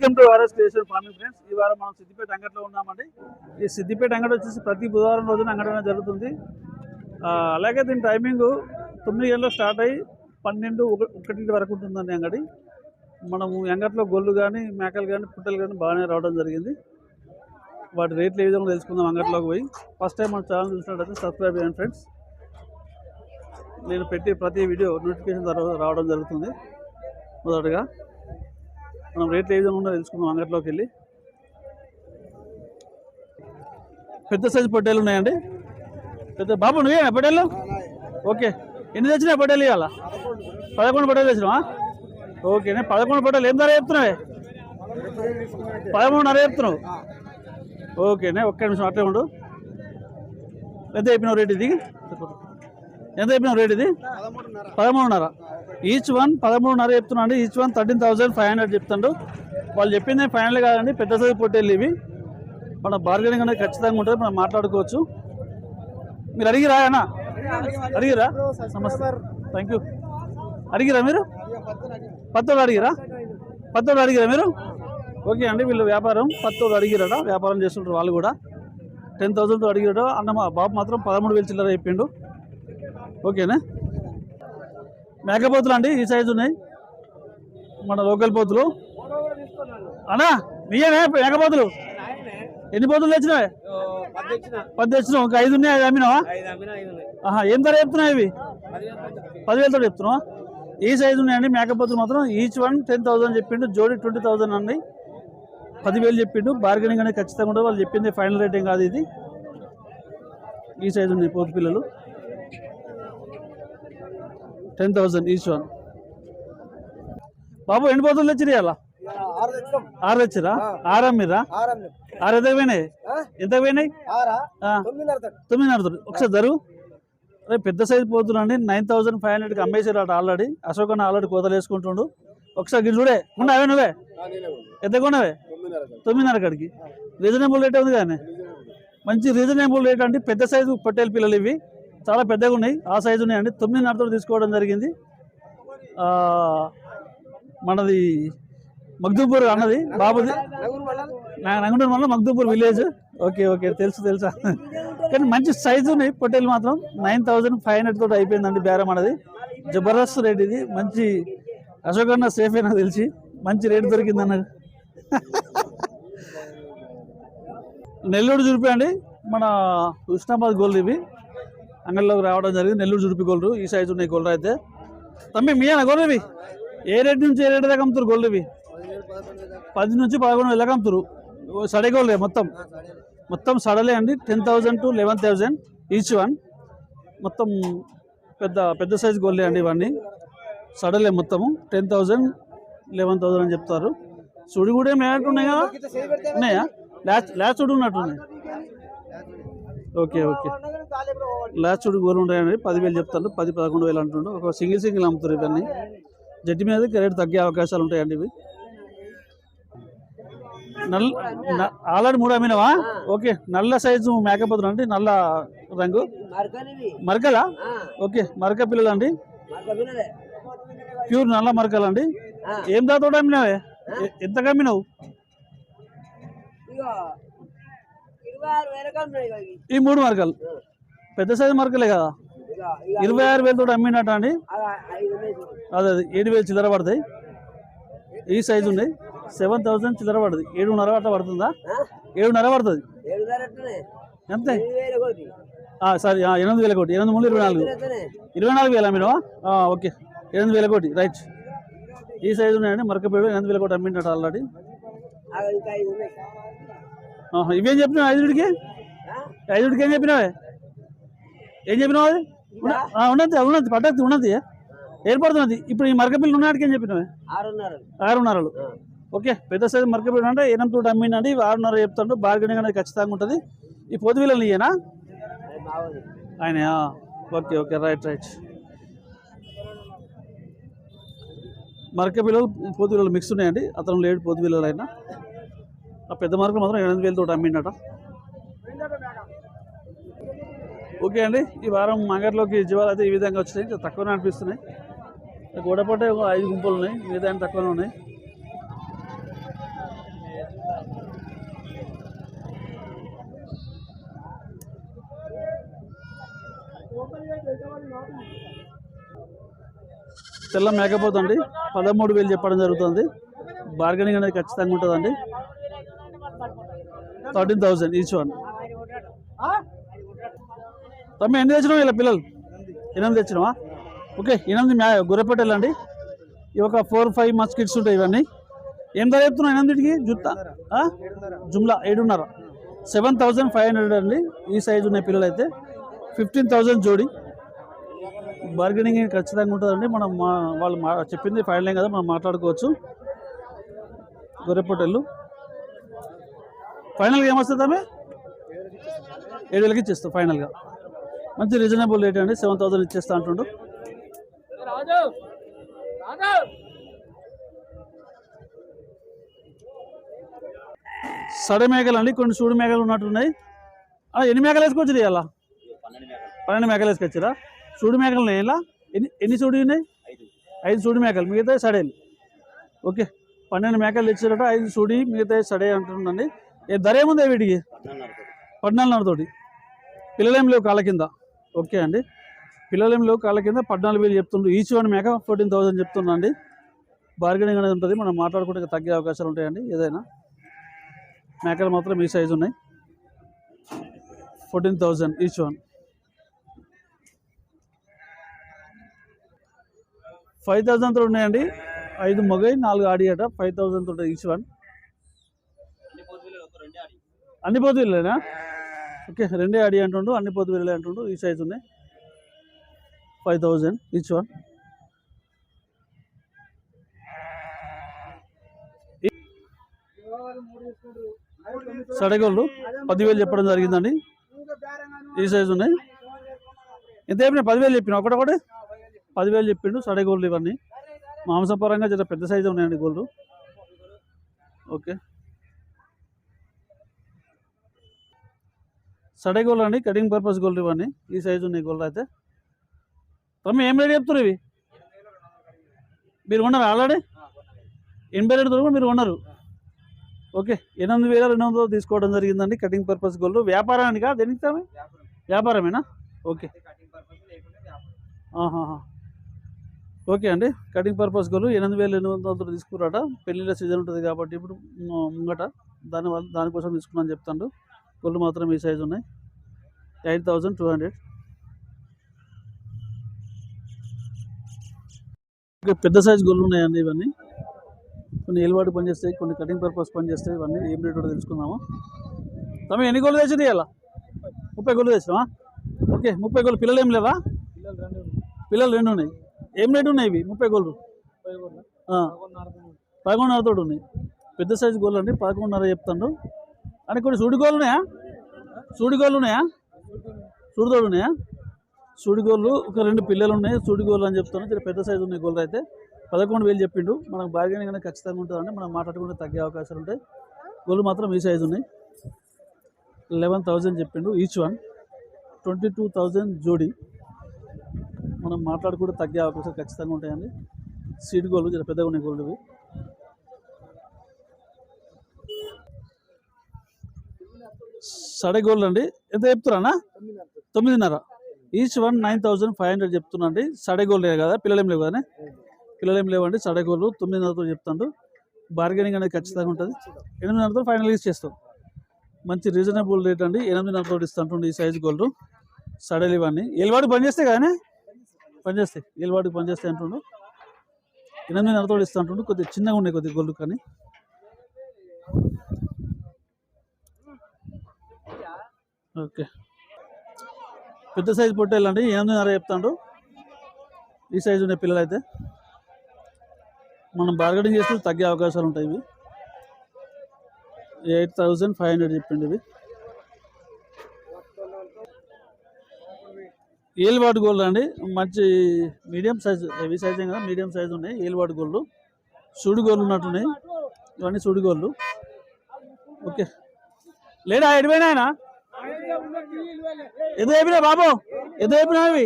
Welcome to RS station farming friends. ఈ వారం మనం సిద్దిపేట అంగట్లో ఉన్నామండి. ఈ సిద్దిపేట అంగడి వచ్చేసి ప్రతి బుధవారం రోజున అంగడి జరుగుతుంది. అలాగే దీని టైమింగ్ తొమ్మిది గంటలకు స్టార్ట్ అయ్యి పన్నెండు ఒక- ఒకటి వరకు ఉంటుందండి అంగడి. మనము అంగట్లో గొల్లు కానీ మేకలు కానీ పుట్టలు కానీ బాగానే రావడం జరిగింది. వాటి రేట్లు ఏ విధంగా తెలుసుకుందాం అంగట్లోకి పోయి. ఫస్ట్ టైం మన ఛానల్ చూసినట్టయితే సబ్స్క్రైబ్ చేయండి ఫ్రెండ్స్. నేను పెట్టే ప్రతి వీడియో నోటిఫికేషన్ తర్వాత రావడం జరుగుతుంది. మొదటగా మనం రేట్లు ఏ విధంగా ఉందో తెలుసుకుందాం అంగట్లోకి వెళ్ళి. పెద్ద సైజు పొట్టేలు ఉన్నాయండి? పెద్ద బాబు నువ్వే పొట్టేలు ఓకే. ఎన్ని తెచ్చినా పొట్టేలు ఇవాళ? పదకొండు పొట్టేలు తెచ్చినావా? ఓకే పదకొండు పొట్టేలు ఏం ధర చెప్తున్నావే? పదమూడున్నర చెప్తున్నావు. ఓకేనే ఒక్క నిమిషం అట్లే ఉండు. ఎంత చెప్పినావు రేట్ ఇది? ఎంత చెప్పినావు రేట్ ఇది? పదమూడున్నర. ఈచ్ వన్ పదమూడున్నర చెప్తున్నా అండి each one thirteen thousand five hundred చెప్తాడు. వాళ్ళు చెప్పింది ఫైనల్ కాదండి. పెద్ద సైజు పొట్టేళ్ళు ఇవి. మన బార్గెనింగ్ అనేది ఖచ్చితంగా ఉంటుంది. మనం మాట్లాడుకోవచ్చు. మీరు అడిగిరా అన్న? అడిగిరా? నమస్తే థ్యాంక్ యూ అడిగిరా మీరు? పత్తోడు అడిగిరా? పత్తోడు అడిగిరా మీరు? ఓకే అండి. వీళ్ళు వ్యాపారం పత్తోడు అడిగిరట. వ్యాపారం చేస్తుంటారు వాళ్ళు కూడా. టెన్ థౌసండ్తో అడిగిరట. అన్న మా బాబు మాత్రం పదమూడు వేలు చిల్లర చెప్పిండు. ఓకేనా? మేకపోతులు అండి ఈ సైజు ఉన్నాయి. మన లోకల్ పోతులు. అన్నా నీయేనే మేకపోతులు ఎన్ని పోతులు తెచ్చినావే? పది తెచ్చినావు. ఇంకా ఐదు ఉన్నాయి అమ్మినావా? ఆహా ఏం ధర చెప్తున్నావు ఇవి? పదివేలతో చెప్తున్నావా? ఈ సైజు ఉన్నాయండి మేకపోతులు మాత్రం. ఈచ్ వన్ టెన్ థౌసండ్ చెప్పిండు జోడి ట్వంటీ థౌసండ్ అండి. పదివేలు చెప్పిండు బార్గెనింగ్ అనేది ఖచ్చితంగా ఉండదు. వాళ్ళు చెప్పింది ఫైనల్ రేటింగ్ కాదు ఇది. ఈ సైజు ఉన్నాయి పోతు పిల్లలు. Ten thousand each one. బాబు ఎన్ని పోతులు తెచ్చిరి అలా ఆరు తెచ్చిరా ఆరు అమ్మిరా ఆరు అన్నాం ఆరు ఎంత పోయినాయి? ఎంత పోయినాయి? తొమ్మిదిన్నర. ఒకసారి జరుగు. అరే పెద్ద సైజు పోతుండండి నైన్ థౌసండ్ ఫైవ్ హండ్రెడ్కి అమ్మేసారు అట ఆల్రెడీ. అశోక్ అన్న ఆల్రెడీ కోతలు వేసుకుంటుండు. ఒకసారి గిరి చూడే. ఉన్నావే నువ్వే? ఎంత తొమ్మిదిన్నర తొమ్మిదిన్నర కాడికి. రీజనబుల్ రేట్ ఉంది కానీ? మంచి రీజనబుల్ రేట్ అంటే పెద్ద సైజు పొట్టేలు పిల్లలు ఇవి. చాలా పెద్దగా ఉన్నాయి. ఆ సైజు ఉన్నాయండి. తొమ్మిది నడతలు తీసుకోవడం జరిగింది. మనది మగ్దూపూర్ అన్నది. బాబుది. నంగుండూరు మళ్ళా మగ్దూపూర్ విలేజ్. Okay okay. తెలుసు తెలుసా. కానీ మంచి సైజు ఉన్నాయి. పొట్టేలు మాత్రం నైన్ థౌజండ్ ఫైవ్ హండ్రెడ్ తోటి అయిపోయిందండి బేరం అన్నది. జబర్దస్త్ రేట్ ఇది. మంచి అశోక్ అన్న సేఫ్ అయినా తెలిసి. మంచి రేట్ దొరికింది అన్నది నెల్లూరు జుడిపి అండి. మన ఉష్ణాబాద్ గోల్డ్ ఇవి. అంగడిలోకి రావడం జరిగింది. నెల్లూరు జుడిపి గోల్డ్ ఈ సైజు ఉన్నాయి గోల్డ్ అయితే. తమ్మి మీనా అన్న ఏ రేట్ నుంచి ఏ రేట్ దాకా అమ్ముతారు గోల్డ్ పది నుంచి పదకొండు వేలకు అమ్ముతారు ఓ సడే గోల్డ్ మొత్తం? మొత్తం సడలే అండి. Ten thousand to eleven thousand each one. మొత్తం పెద్ద పెద్ద సైజు గోల్డే అండి ఇవన్నీ. సడలే మొత్తము. టెన్ థౌజండ్ లెవెన్ థౌజండ్ అని చెప్తారు. సుడి కూడా ఏమి ఉన్నాయి? కదా ఉన్నాయా? లాస్ట్ లాస్ట్ సుడి ఉన్నట్టున్నాయి ఓకే ఓకే. లాస్ట్ చూడు గోలు ఉంటాయండి పదివేలు చెప్తాను పది పదకొండు వేలు అంటుండ్రు ఒక సింగిల్ సింగిల్ అమ్ముతారు ఇవన్నీ. జట్టి మీద రేటు తగ్గే అవకాశాలు ఉంటాయండి ఇవి. నల్ల ఆల్రెడీ మూడు అమ్మినవా? ఓకే నల్ల సైజు మేకపోతులు అండి నల్ల రంగు. మరకలా? ఓకే మరక పిల్లలు. అండి ప్యూర్ నల్ల మరకలు అండి ఏం దాతో అమ్మినావే? ఎ- ఎంతకు ఈ మూడు మరకలు పెద్ద సైజు మరకలే కదా? ఇరవై ఆరు వేలతో అమ్మినట్టు అండి. అదే అదే ఏడు వేలు చిల్లర పడతాయి. ఈ సైజు ఉన్నాయి సెవెన్ థౌసండ్ చిల్లర పడుతుంది. ఏడున్నర అట్లా పడుతుందా? ఏడున్నర పడుతుంది. ఎంత? సారీ ఎనిమిది వేల కోటి. ఎనిమిది మూడు ఇరవై నాలుగు. ఇరవై నాలుగు వేల ఆ, ఓకే. ఎనిమిది వేల కోటి రైట్. ఈ సైజు ఉన్నాయండి. మరకపేడు ఎనిమిది వేల కోటి అమ్మినట్టు ఆల్రెడీ ఇవేం చెప్పినావు ఐదుడికి? ఐదుడికి ఏం చెప్పినావే? ఏం చెప్పినావు అది? ఉన్నది ఉన్నది పట్టద్ది ఉన్నది. ఏర్పడుతున్నది ఇప్పుడు ఈ మరకపిల్లి ఉన్నాడికి ఏం చెప్పినావే? ఆరున్నర. ఆరున్నరలు. ఓకే పెద్ద సైజు మరకపిల్లి అంటే ఎనిమిది తోటి అమ్మిండండి ఇవి ఆరున్నర చెప్తాడు. బార్గెనింగ్ అనేది ఖచ్చితంగా ఉంటుంది. ఈ అది బాగుంది ఆయన ఓకే ఓకే రైట్ రైట్. మరక పిల్లలు పోతు పిల్లలు మిక్స్ ఉన్నాయండి. అతను లేడు పోతు పిల్లలు అయినా. ఆ పెద్ద మార్కులు మాత్రం ఎనిమిది వేలతో అమ్మిండట. ఓకే అండి ఈ వారం మంగర్లోకి జీవాలు అయితే ఈ విధంగా వచ్చినాయి తక్కువనే అనిపిస్తున్నాయి. గోడపాటే ఒక ఐదు గుంపులు ఉన్నాయి మిగతా తక్కువనే ఉన్నాయి. తెల్ల మేకపోతుంది పదమూడు వేలు చెప్పడం జరుగుతుంది. బార్గెనింగ్ అనేది ఖచ్చితంగా ఉంటుందండి. థర్టీన్ థౌసండ్ ఈచ్ వన్ తమ్మి ఎన్ని తెచ్చినావు ఇలా పిల్లలు? ఎనిమిది తెచ్చినావా? ఓకే ఎనిమిది మ్యా గుర్రపెట్టెలు అండి ఇవి ఒక ఫోర్ ఫైవ్ మంత్స్ కిడ్స్ ఉంటాయి ఇవన్నీ. ఏం ధర చెప్తున్నావు ఎనిమిదింటికి? జుత్తా? జుమ్లా ఏడున్నర. సెవెన్ థౌజండ్ ఫైవ్ హండ్రెడ్ అండి. ఈ సైజు ఉన్నాయి పిల్లలు అయితే ఫిఫ్టీన్ థౌజండ్ జోడి. బార్గెనింగ్ ఖచ్చితంగా ఉంటుందండి. మనం మా వాళ్ళు మా చెప్పింది ఫైనల్ కదా మనం మాట్లాడుకోవచ్చు. గొర్రెపొట్టెళ్ళు ఫైనల్గా ఏమొస్తుంది ఆమె? ఏడు వేలకి ఇచ్చేస్తాం ఫైనల్గా మంచి రీజనబుల్ రేట్ అండి సెవెన్ థౌసండ్ ఇచ్చేస్తా అంటుండు. సడ మేకలు అండి కొన్ని సూడు మేకలు ఉన్నట్టున్నాయి. ఎన్ని మేకలు వేసుకొచ్చి ఇవాళ పన్నెండు మేకలు వేసుకొచ్చారా? సూడు మేకలు ఉన్నాయి ఇలా ఎన్ని ఎన్ని సూడి ఉన్నాయి ఐదు సూడి మేకలు మిగతా సడేలు ఓకే పన్నెండు మేకలు ఇచ్చారట ఐదు సూడి మిగతా సడే అంటుండండి. ఏ ధర ఏముంది వీటికి పద్నాలుగున్నరతోటి పిల్లలేం లేవు కాళ్ళ కింద. ఓకే అండి. పిల్లలేం లేవు కాళ్ళ కింద. పద్నాలుగు వేలు చెప్తుండ్రు. ఈచ్ వన్ మేక ఫోర్టీన్ థౌసండ్ చెప్తున్నా అండి. బార్గెనింగ్ అనేది ఉంటుంది. మనం మాట్లాడుకుంటే తగ్గే అవకాశాలు ఉంటాయండి. ఏదైనా మేకలు మాత్రం ఈ సైజు ఉన్నాయి. Fourteen thousand each one. Five థౌజండ్తో ఉన్నాయండి. ఐదు మొగై నాలుగు ఆడి అట ఫైవ్ థౌజండ్తో ఉంటాయి ఈచ్ వన్. అన్ని పోతు వీళ్ళేనా ఓకే రెండే అడి అంటుండు అన్ని పోతు వెళ్ళే అంటుండు ఈ సైజు ఉన్నాయి ఫైవ్ థౌజండ్ ఈచ్ వన్ సడగోళ్ళు పదివేలు చెప్పడం జరిగిందండి. ఈ సైజు ఉన్నాయి. ఎంత చెప్పిన పదివేలు చెప్పిన ఒకటొకటి పదివేలు చెప్పిండు సడగోళ్ళు ఇవన్నీ. మాంసపరంగా జర పెద్ద సైజు ఉన్నాయండి గోళ్ళు ఓకే. సడే గోళ్ళు అండి కటింగ్ పర్పస్ గోల్డ్ ఇవన్నీ ఈ సైజు ఉన్నాయి గోల్డ్ అయితే. తమ్మి ఏం రేట్ చెప్తున్నారు ఇవి? మీరు ఉన్నారు ఆల్రెడీ ఎనభై రెండు దొరకు మీరు ఉన్నారు ఓకే ఎనిమిది వేల రెండు వందలు తీసుకోవడం జరిగిందండి కటింగ్ పర్పస్ గోల్డ్. వ్యాపారానికి? దేనికి తమ్మి? వ్యాపారమేనా? ఓకే. ఓకే అండి కటింగ్ పర్పస్ గోలు ఎనిమిది వేల ఎనిమిది వందలు తీసుకురాట. పెళ్ళిళ్ళ సీజన్ ఉంటుంది కాబట్టి ఇప్పుడు ముంగట దాని దానికోసం తీసుకున్నాను చెప్తాను గొల్లు మాత్రం ఈ సైజు ఉన్నాయి. Eight thousand two hundred. Okay పెద్ద సైజు గొల్లు ఉన్నాయండి ఇవన్నీ. కొన్ని ఎలువాటి పనిచేస్తాయి కొన్ని కటింగ్ పర్పస్ పనిచేస్తాయి ఇవన్నీ ఏం రేట్ కూడా తెలుసుకుందాము. తమ ఎన్ని గోళ్ళు తెచ్చింది ఇలా ముప్పై గోళ్ళు తెచ్చినావా? ఓకే ముప్పై గోళ్ళు పిల్లలు ఏం లేవా? పిల్లలు రెండు ఉన్నాయి. ఏం రేటు ఉన్నాయి ఇవి? ముప్పై గోళ్ళు ఆ. పదకొండున్నర తోటి ఉన్నాయి. పెద్ద సైజు గోళ్ళు అండి పదకొండున్నర చెప్తాను అంటే కొన్ని సూడిగోలు ఉన్నాయా? సూడిగోళ్ళు ఉన్నాయా? సూడితోడు ఉన్నాయా? సూడిగోళ్ళు ఒక రెండు పిల్లలు ఉన్నాయి సూడిగోళ్ళు అని చెప్తాను జర పెద్ద సైజు ఉన్నాయి గోళ్ళు అయితే. పదకొండు వేలు చెప్పిండు. మనకు బార్గెనింగ్ అనేది ఖచ్చితంగా ఉంటుందండి మనం మాట్లాడుకుంటే తగ్గే అవకాశాలు ఉంటాయి. గోళ్ళు మాత్రం ఈ సైజు ఉన్నాయి. లెవెన్ థౌజండ్ చెప్పిండు each one twenty two thousand జోడీ. మనం మాట్లాడుకుంటే తగ్గే అవకాశాలు ఖచ్చితంగా ఉంటాయండి. సీడ్ గోళ్ళు చాలా పెద్దగా ఉన్నాయి గోల్డ్వి సడగోల్డ్ అండి. ఎంత చెప్తున్నారా తొమ్మిదిన్నర. Each one nine thousand five hundred చెప్తున్నా అండి. సడే గోల్డ్ కదా పిల్లలేం లేవు కదా పిల్లలేం లేవండి సడగోల్డ్ తొమ్మిదిన్నరతో చెప్తాడు. బార్గెనింగ్ అనేది ఖచ్చితంగా ఉంటుంది. ఎనిమిదిన్నరతో ఫైనలైజ్ చేస్తాం. మంచి రీజనబుల్ రేట్ అండి. ఎనిమిదిన్నరతో ఇస్తుంటుంది ఈ సైజ్ గోల్డ్. సడలు ఇవన్నీ ఏలువాడి పని చేస్తే కానీ పనిచేస్తాయి. ఏలువాడికి పని అంటుండు. ఎనిమిదిన్నరతో ఇస్తుంటుండు. కొద్దిగా చిన్నగా ఉన్నాయి కొద్దిగా గోల్డ్ కానీ. ఓకే. పెద్ద సైజు పొట్టేళ్ళండి ఎనిమిదిన్నర చెప్తాడు. ఈ సైజు ఉన్న పిల్లలు అయితే మనం బార్గెనింగ్ చేస్తే తగ్గే అవకాశాలు ఉంటాయి ఇవి. ఎయిట్ థౌజండ్ ఫైవ్ హండ్రెడ్ చెప్పిండి ఇవి. ఏలుబాటు గోల్డ్ అండి. మంచి మీడియం సైజు హెవీ సైజ్ కదా మీడియం సైజు ఉన్నాయి. ఏలువాడు గోల్డ్. సుడి గోల్డ్ ఉన్నట్టున్నాయి. ఇవన్నీ సుడి గోల్డ్. ఓకే. లేడా ఎడిపోయినాయనా? ఎంత ఎదు బాబు? ఎంత అయిపోయినా అవి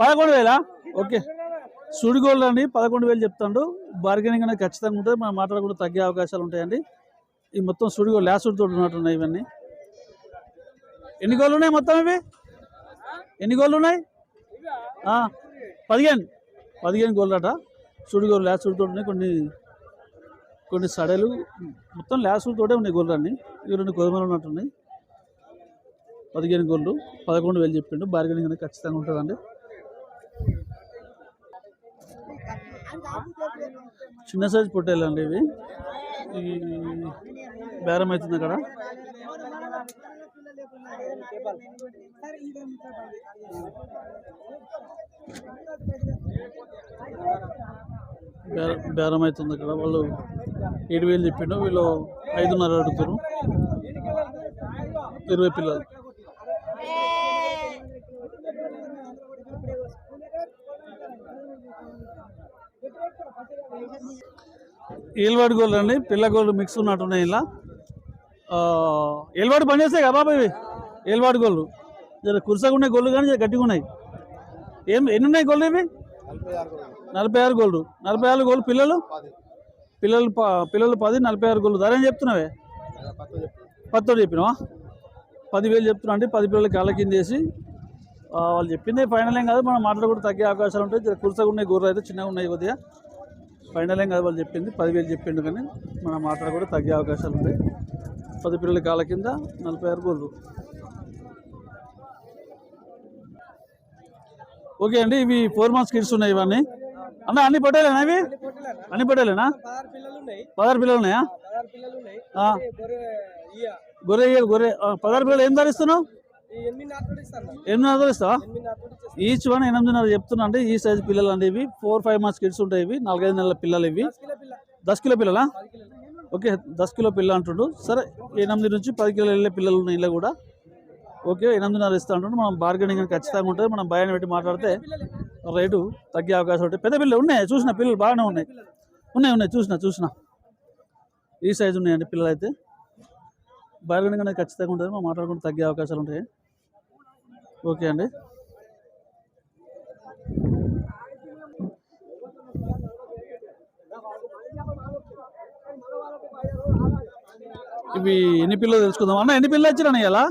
పదకొండు వేలా? ఓకే. సుడి అండి పదకొండు వేలు చెప్తాడు. బార్గెనింగ్ అనేది ఖచ్చితంగా ఉంటుంది. మనం మాట్లాడకుండా తగ్గే అవకాశాలు ఉంటాయండి. ఈ మొత్తం సుడి గోల్డ్ లాస్ట్ ఉన్నట్టున్నాయి ఇవన్నీ. ఎన్ని గోళ్ళు ఉన్నాయి మొత్తం ఇవి? ఎన్ని గోళ్ళు ఉన్నాయి? పదిహేను. పదిహేను గోళ్ళట. అట లాసుడితో ఉన్నాయి. కొన్ని కొన్ని సడలు. మొత్తం లాసుడితోటే ఉన్నాయి గోళ్ళు ఇవి రెండు గోధుమలు ఉన్నట్టున్నాయి పదిహేను గోళ్ళు పదకొండు వేలు చెప్పిండు. బార్గెనింగ్ అనేది ఖచ్చితంగా ఉంటుందండి. చిన్న సైజు పొట్టేలు అండి ఇవి. ఈ బేరం అవుతుంది అక్కడ. బేరం అవుతుంది అక్కడ. వాళ్ళు ఏడు వేలు చెప్పిండు. వీళ్ళు ఐదున్నర అడుగుతారు. ఇరవై పిల్లలు. ఏల్వాడి గోల్డ్ అండి పిల్ల గోల్డ్ మిక్స్ ఉన్నట్టున్నాయి ఇలా. ఏల్వాడు పని చేస్తాయి కదా బాబా ఇవి? ఏల్వాడి గోల్డ్. జర కురుసగా ఉన్నాయి గోల్డ్ కానీ జర గట్టిగా ఉన్నాయి. ఏం ఎన్ని ఉన్నాయి గోల్డ్ ఇవి? నలభై ఆరు గోల్డ్. నలభై ఆరు గోల్డ్ పిల్లలు? పిల్లలు ప- పిల్లలు పది నలభై ఆరు గోల్డ్. ధర ఏం చెప్తున్నావే? పత్తోడు చెప్పినావా? పదివేలు చెప్తున్నా అంటే పది పిల్లలకి కాళ్ళ కింద వేసి వాళ్ళు చెప్పిందే ఫైనల్ ఏం కాదు మనం మాటలు కూడా తగ్గే అవకాశాలు ఉంటాయి. జర కురుసగా ఉన్నాయి గొర్రెలు అయితే చిన్నగా ఉన్నాయి కొద్దిగా. ఫైనల్ ఏం కాదు వాళ్ళు చెప్పింది పదివేలు చెప్పిండు కానీ మన మాటలు కూడా తగ్గే అవకాశాలు ఉంటాయి. పది పిల్లల కాళ్ళ కింద నలభై ఆరు గోళ్ళు ఓకే అండి ఇవి ఫోర్ మంత్స్ కిడ్స్ ఉన్నాయి ఇవన్నీ. అన్న అన్ని పొట్టేలేనా ఇవి? అన్ని పొట్టేలేనా? పదహారు పిల్లలు ఉన్నాయి. గొర్రె గొర్రె. పదహారు పిల్లలు ఏం ధరిస్తున్నావు ఎనిమిది ఎనిమిదిన్నర ఇస్తావా? ఈచ్ వన్ ఎనిమిదిన్నర చెప్తున్నా అంటే ఈ సైజ్ పిల్లలు అండి ఇవి ఫోర్ ఫైవ్ మంత్స్ కిడ్స్ ఉంటాయి ఇవి నాలుగైదు నెలల పిల్లలు ఇవి. దస్ కిలో పిల్లలా? ఓకే దస్ కిలో పిల్ల అంటుండు. సరే ఎనిమిది నుంచి పది కిలో వెళ్ళే పిల్లలు ఉన్నాయి ఇలా కూడా. ఓకే ఎనిమిదిన్నర ఇస్తా అంటుండు. మనం బార్గెనింగ్ అని ఖచ్చితంగా ఉంటుంది. మనం భయాన్ని పెట్టి మాట్లాడితే రేటు తగ్గే అవకాశం ఉంటుంది. పెద్ద పిల్లలు ఉన్నాయి చూసిన పిల్లలు బాగానే ఉన్నాయి. ఉన్నాయి ఉన్నాయి చూసిన చూసిన. ఈ సైజు ఉన్నాయండి పిల్లలు అయితే బార్గెనింగ్ అనేది ఖచ్చితంగా ఉంటుంది. మనం మాట్లాడుకుంటే తగ్గే అవకాశాలు ఉంటాయి. ఓకే అండి. ఇవి ఎన్ని పిల్లలు తెలుసుకుందాం? అన్న ఎన్ని పిల్లలు వచ్చినా ఇలా